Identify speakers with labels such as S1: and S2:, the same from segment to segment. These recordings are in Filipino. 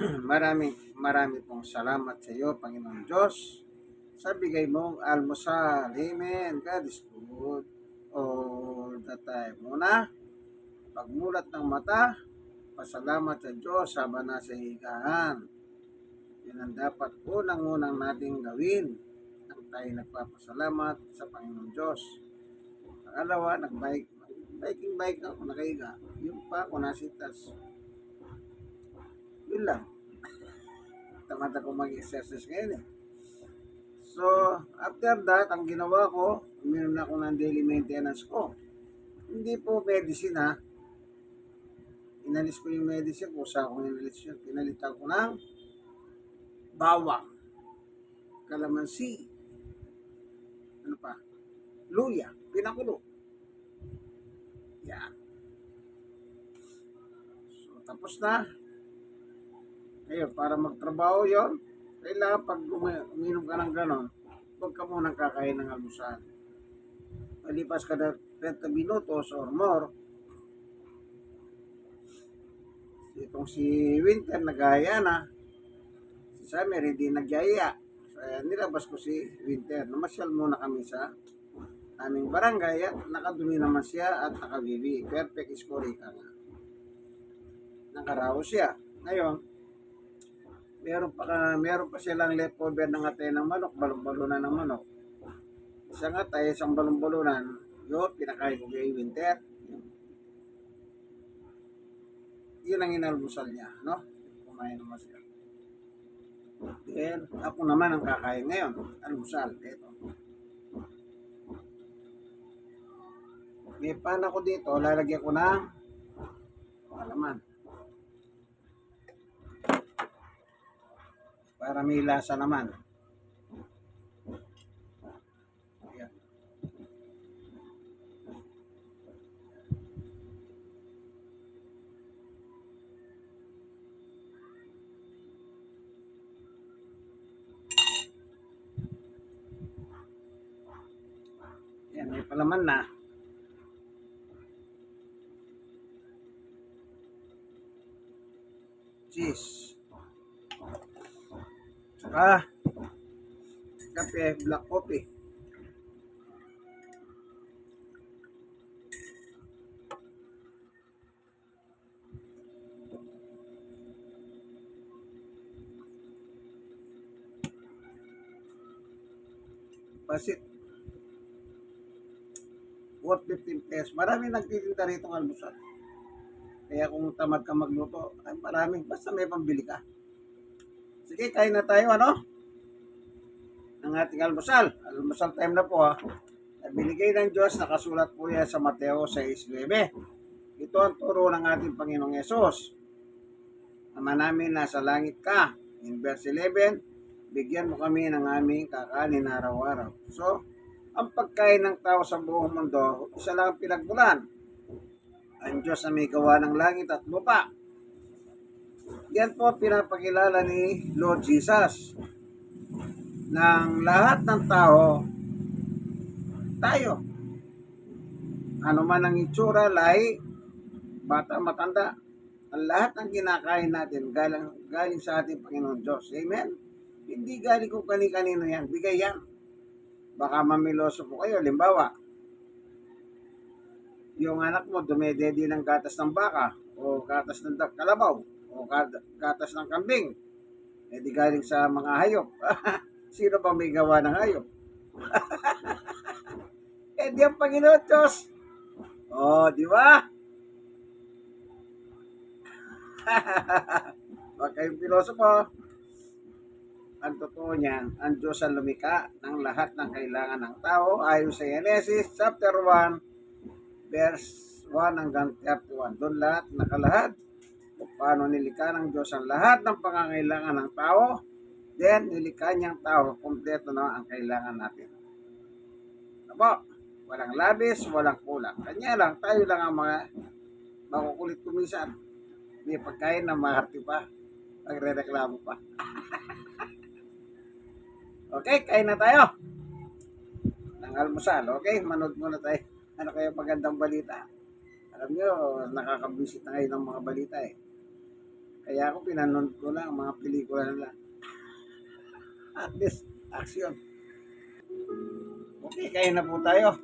S1: maraming maraming pong salamat sa iyo, Panginoon Diyos, sa bigay mong almusal. Amen. God is good all the time. Muna, pagmulat ng mata, pasalamat sa Diyos habang nasa higaan. Yan ang dapat unang-unang nating gawin nang tayo nagpapasalamat sa Panginoon Diyos. Pangalawa, nagbike, biking bike ako, nakahiga. Yung pa ako nasitas. Yun lang. Tamad ako mag-exercise ngayon eh. So, after that, ang ginawa ko, uminom na ako ng daily maintenance ko. Hindi po medicine ha. Inalis ko yung medicine ko. Sa akong inalis yun. Pinalitan ko ng bawang, kalamansi, ano pa, luya, pinakulo. Yan. So, tapos na. Ngayon, para magtrabaho yon kailangan pag umi- uminom ka ng ganon, huwag ka munang kakain ng almusal. Malipas ka na 30 minutos or more, itong si Winter nagaya na, si Summer hindi nagyaya. Kaya nilabas ko si Winter. Namasyal muna kami sa aming barangay at nakadumi naman siya at nakabibi. Perfect score ka nga. Nakaraos siya. Ngayon, meron pa, ka- meron pa silang leftover ng atay ng manok, balong-balunan ng manok. Isang atay, isang balong-balunan, yun, pinakain ko kay Winter. Yun ang inalmusal niya, no? Kumain naman siya. Then, ako naman ang kakain ngayon. Almusal, ito. May pan ako dito, lalagyan ko ng alaman. Para may lasa naman. Ayan. Yan, may palaman na. Saka, kape, black coffee. Pasit. Worth 15 pesos. Marami nagtitinda rito ng almusal. Kaya kung tamad ka magluto, ay maraming. Basta may pambili ka. Sige, kain na tayo, ano? Ang ating almusal. Almusal time na po, ha? Binigay ng Diyos, nakasulat po yan sa Mateo 6.9. Ito ang turo ng ating Panginoong Yesus. Ama namin, nasa langit ka. In verse 11, bigyan mo kami ng aming kakanin araw-araw. So, ang pagkain ng tao sa buong mundo, isa lang ang pinagmulan. Ang Diyos na may gawa ng langit at lupa. Yan po pinapakilala ni Lord Jesus ng lahat ng tao, tayo. Ano man ang itsura, lahi, bata, matanda, ang lahat ng kinakain natin galing, galing sa ating Panginoon Diyos. Amen? Hindi galing kung kani-kanino yan. Bigay yan. Baka mamiloso po kayo. Limbawa, yung anak mo dumedede ng gatas ng baka o gatas ng kalabaw o gat- gatas ng kambing. Eh di galing sa mga hayop. Sino ba may gawa ng hayop? eh di ang Panginoon Diyos. Oh, di ba? Huwag kayong pilosopo. Ang totoo niyan, ang Diyos ang lumika ng lahat ng kailangan ng tao ayon sa Genesis chapter 1 verse 1 hanggang 31. Doon lahat nakalahad kung paano nilikha ng Diyos ang lahat ng pangangailangan ng tao. Then, nilikha niyang tao, kumpleto na ang kailangan natin. Apo, walang labis, walang kulang. Kanya lang, tayo lang ang mga makukulit kumisan. May pagkain na maharte pa. Nagre-reklamo pa. okay, kain na tayo. Ng almusal, okay? Manood muna tayo. Ano kayo magandang balita? Alam nyo, nakakabisit na ngayon ng mga balita eh. Kaya ako pinanood ko lang ang mga pelikula nila. At least, action. Okay, kain na po tayo.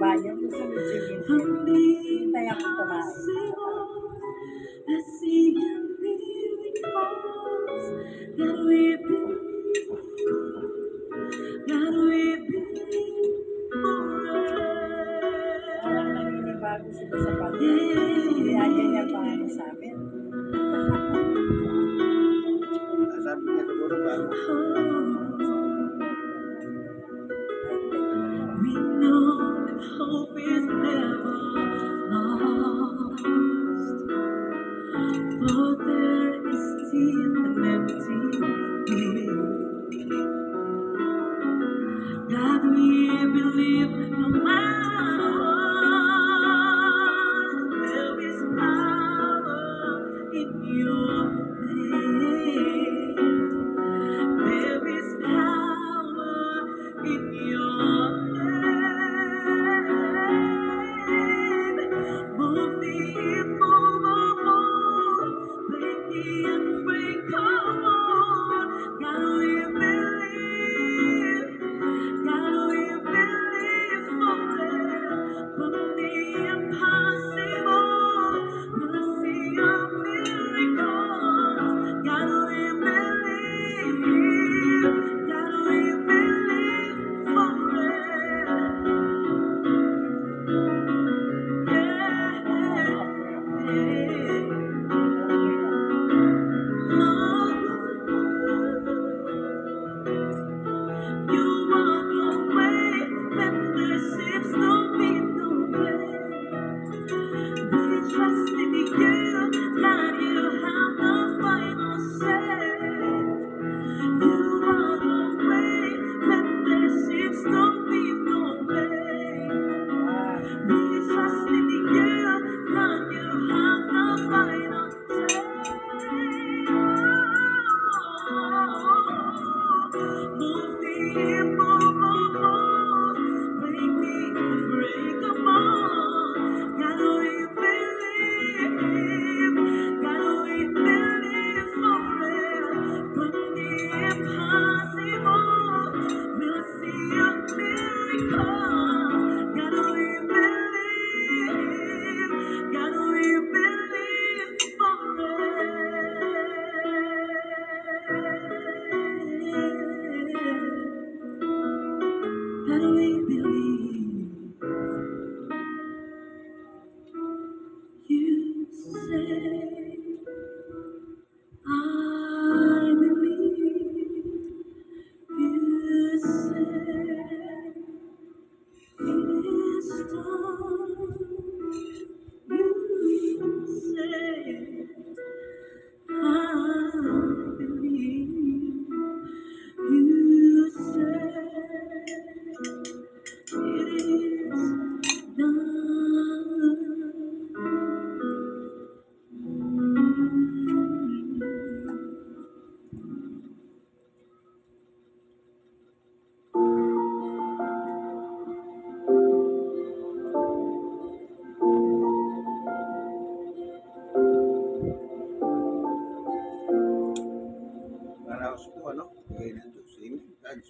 S2: banyo.
S3: Hindi
S2: tayo ako kumain. sa amin.
S1: Sabi niya siguro ba?
S3: We know hope is never lost, there is still an empty that we believe no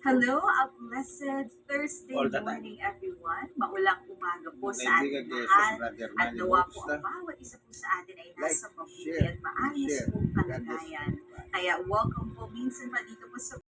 S4: Hello, a blessed Thursday morning everyone. Maulang umaga po sa ating lahat. At nawa po ang bawat isa po sa atin ay nasa mabuti at maayos
S1: bless
S4: kalagayan. Kaya welcome po minsan pa dito po sa